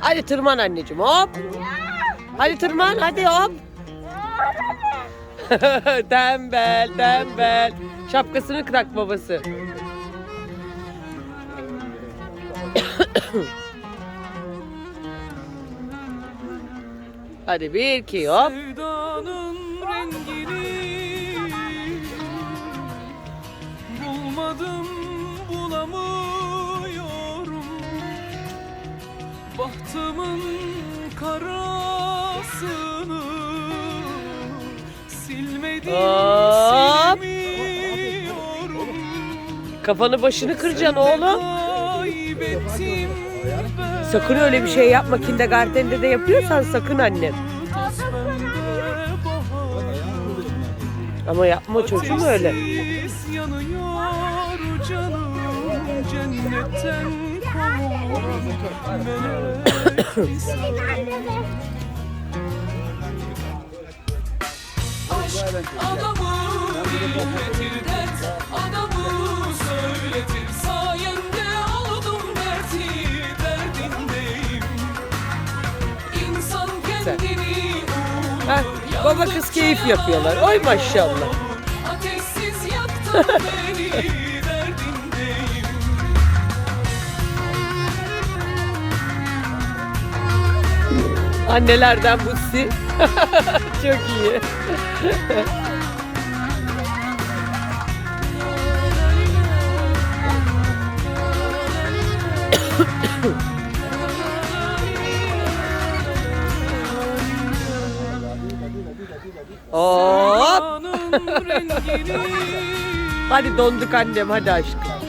Hadi tırman anneciğim hop. Hadi tırman hadi hop. tembel tembel. Şapkasını tak babası. Hadi bir iki hop. Sevdanın rengini Bahtımın karasını Silmedim Hop. silmiyorum Kafanı başını kıracaksın oğlum. Kaybettim ben Sakın öyle bir şey yapma. Kindergarten'de de yapıyorsan sakın annem. Pembe bahar Ama yapma çocuğum öyle. Ateşsiz yanıyor canım cennetten. Aşk adamı dinletir dert adamı söyletir sayende oldum dertli derdindeyim İnsan kendini Heh, baba kız keyif yapıyorlar. Oy maşallah. Ateşsiz yaktın beni Annelerden Butsi. Çok iyi. Hop. Hadi donduk annem hadi aşkım.